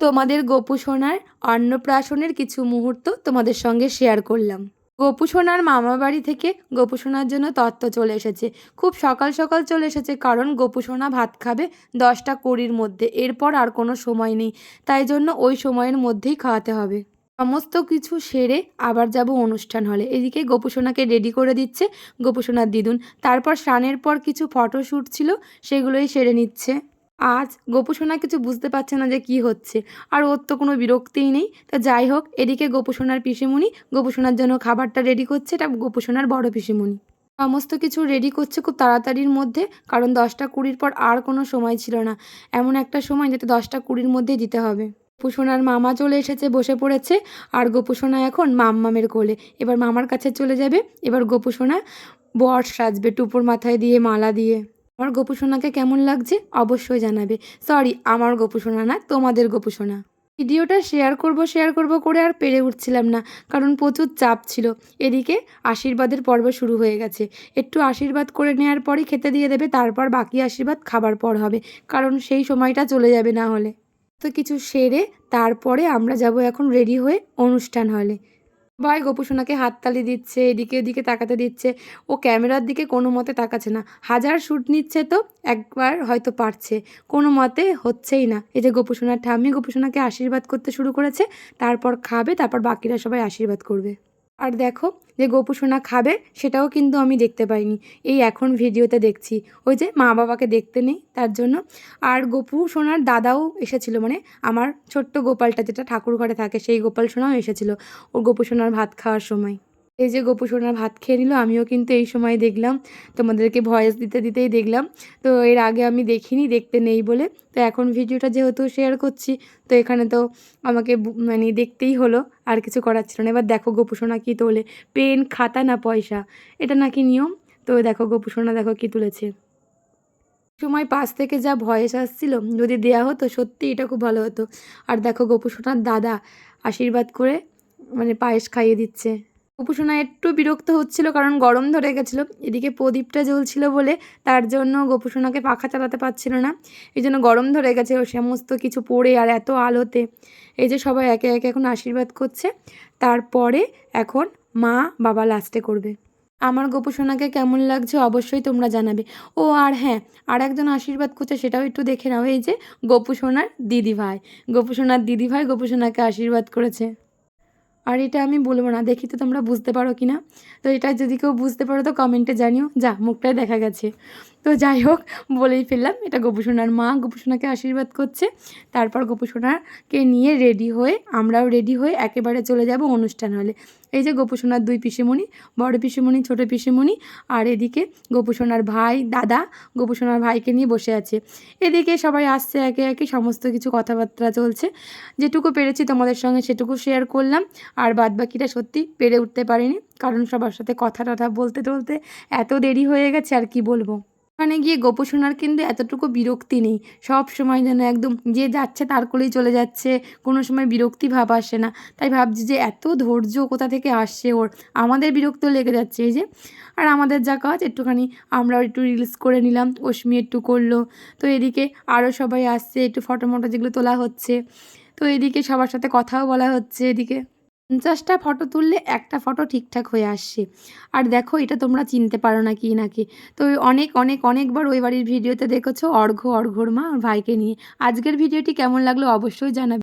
তোমাদের গোপু সোনার অন্নপ্রাশনের কিছু মুহূর্ত তোমাদের সঙ্গে শেয়ার করলাম। গোপু সোনার মামা বাড়ি থেকে গোপু সোনার জন্য তত্ত্ব চলে এসেছে। খুব সকাল সকাল চলে এসেছে কারণ গোপু সোনা ভাত খাবে দশটা কুড়ির মধ্যে। এরপর আর কোনো সময় নেই। তাই জন্য ওই সময়ের মধ্যেই খাওয়াতে হবে। সমস্ত কিছু সেরে আবার যাব অনুষ্ঠান হলে। এদিকে গোপু সোনাকে রেডি করে দিচ্ছে গোপু সোনার দিদুন। তারপর স্নানের পর কিছু ফটোশ্যুট ছিল, সেগুলোই সেরে নিচ্ছে। আজ গোপু সোনা কিছু বুঝতে পারছে না যে কি হচ্ছে। আর ওর তো কোনো বিরক্তিই নেই। তা যাই হোক, এদিকে গোপু সোনার পিসিমণি গোপু সোনার জন্য খাবারটা রেডি করছে, এটা গোপু সোনার বড় পিসিমণি। সমস্ত কিছু রেডি করছে খুব তাড়াতাড়ির মধ্যে, কারণ দশটা কুড়ির পর আর কোনো সময় ছিল না। এমন একটা সময় যাতে দশটা কুড়ির মধ্যেই দিতে হবে। গোপুসোনার মামা চলে এসেছে, বসে পড়েছে, আর গোপুসোনা এখন মাম্মামের কোলে। এবার মামার কাছে চলে যাবে, এবার গোপুসোনা বর সাজবে টুপুর মাথায় দিয়ে মালা দিয়ে। আমার গোপুসোনাকে কেমন লাগছে অবশ্যই জানাবে। সরি আমার গোপুসোনা না, তোমাদের গোপুসোনা ভিডিওটা শেয়ার করব শেয়ার করব করে আর পেরে উঠছিলাম না, কারণ প্রচুর চাপ ছিল। এদিকে আশীর্বাদের পর্ব শুরু হয়ে গেছে। একটু আশীর্বাদ করে নেওয়ার পরই খেতে দিয়ে দেবে, তারপর বাকি আশীর্বাদ খাবার পর হবে, কারণ সেই সময়টা চলে যাবে না হলে। তো কিছু সেরে তারপরে আমরা যাব এখন রেডি হয়ে অনুষ্ঠান হলে। ভাই গোপুসোনাকে হাততালি দিচ্ছে, এদিকে ওদিকে তাকাতে দিচ্ছে। ও ক্যামেরার দিকে কোনো মতে তাকাচ্ছে না। হাজার শ্যুট নিচ্ছে তো, একবার হয়তো পারছে। কোনো মতে হচ্ছেই না। এই যে গোপুসোনার ঠাম্মি গোপুসোনাকে আশীর্বাদ করতে শুরু করেছে, তারপর খাবে, তারপর বাকিরা সবাই আশীর্বাদ করবে। আর দেখো যে গোপুসোনা খাবে, সেটাও কিন্তু আমি দেখতে পাইনি। এই এখন ভিডিওতে দেখছি। ওই যে মা বাবাকে দেখতে নেই, তার জন্য। আর গোপু সোনার দাদাও এসেছিল মানে আমার ছোট্ট গোপালটা যেটা ঠাকুর ঘরে থাকে, সেই গোপাল সোনাও এসেছিল ওর গোপু সোনার ভাত খাওয়ার সময়। এই যে গোপু সোনার ভাত খেয়ে নিল, আমিও কিন্তু এই সময় দেখলাম, তোমাদেরকে ভয়েস দিতে দিতেই দেখলাম। তো এর আগে আমি দেখিনি, দেখতে নেই বলে। তো এখন ভিডিওটা যেহেতু শেয়ার করছি, তো এখানে তো আমাকে মানে দেখতেই হলো, আর কিছু করার ছিল না। এবার দেখো গোপুসোনা কী তোলে। পেন, খাতা না পয়সা? এটা নাকি নিয়ম? তো দেখো গোপুসোনা দেখো কী তুলেছে। সময় পাশ থেকে যা ভয়েস আসছিল, যদি দেয়া হতো সত্যি এটা খুব ভালো হতো। আর দেখো গোপুসোনার দাদা আশীর্বাদ করে মানে পায়েস খাইয়ে দিচ্ছে। গোপুসোনা একটু বিরক্ত হচ্ছিল কারণ গরম ধরে গেছিল। এদিকে প্রদীপটা জ্বলছিল বলে তার জন্য গোপুসোনাকে পাখা চালাতে পারছিল না। এই জন্য গরম ধরে গেছে ও সমস্ত কিছু পড়ে আর এত আলোতে। এই যে সবাই একে একে এখন আশীর্বাদ করছে। তারপরে এখন মা বাবা লাস্টে করবে। আমার গোপুসোনাকে কেমন লাগছে অবশ্যই তোমরা জানাবে। ও আর হ্যাঁ আর একজন আশীর্বাদ করছে সেটাও একটু দেখে নাও। এই যে গোপুসোনার দিদি ভাই গোপুসোনার দিদি ভাই গোপুসোনাকে আশীর্বাদ করেছে। আর এটা আমি বলব না, দেখি তো তোমরা বুঝতে পারো কি না তো এটা যদি কেউ বুঝতে পারো তো কমেন্টে জানিও। যা মুখটাই দেখা গেছে। তো যাই হোক, বলেই ফেললাম, এটা গোপুসোনার মা গোপুসোনাকে আশীর্বাদ করছে। তারপর গোপুসোনাকে নিয়ে রেডি হয়ে, আমরাও রেডি হয়ে একেবারে চলে যাব অনুষ্ঠান হলে। এই যে গোপুসোনার দুই পিসিমণি, বড় পিসিমণি, ছোটো পিসিমণি, আর এদিকে গোপুসোনার ভাই, দাদা, গোপুসোনার ভাইকে নিয়ে বসে আছে। এদিকে সবাই আসছে, একে একে সমস্ত কিছু কথাবার্তা চলছে। যেটুকু পেরেছি তোমাদের সঙ্গে সেটুকু শেয়ার করলাম, আর বাদ বাকিটা সত্যি পেরে উঠতে পারিনি, কারণ সবার সাথে কথা টথা বলতে টলতে এত দেরি হয়ে গেছে, আর কি বলব? ওখানে গিয়ে গোপসোনার কিন্তু এতটুকু বিরক্তি নেই। সব সময় যেন একদম যে যাচ্ছে তার কোলেই চলে যাচ্ছে, কোনো সময় বিরক্তি ভাব আসে না। তাই ভাবছি যে এত ধৈর্য কোথা থেকে আসছে ওর? আমাদের বিরক্ত লেগে যাচ্ছে এই যে। আর আমাদের যা কাজ, একটুখানি আমরাও একটু রিলস করে নিলাম, অশ্মি একটু করল। তো এদিকে আরও সবাই আসছে, একটু ফটো মটো যেগুলো তোলা হচ্ছে। তো এদিকে সবার সাথে কথাও বলা হচ্ছে এদিকে। পঞ্চাশটা ফটো তুললে একটা ফটো ঠিকঠাক হয়ে আসছে। আর দেখো, এটা তোমরা চিনতে পারো না কি নাকি তো অনেক অনেক, অনেকবার ওই বাড়ির ভিডিওতে দেখেছ অর্ঘ্য, অর্ঘ্যর মা ভাইকে নিয়ে। আজকের ভিডিওটি কেমন লাগল অবশ্যই জানাবে।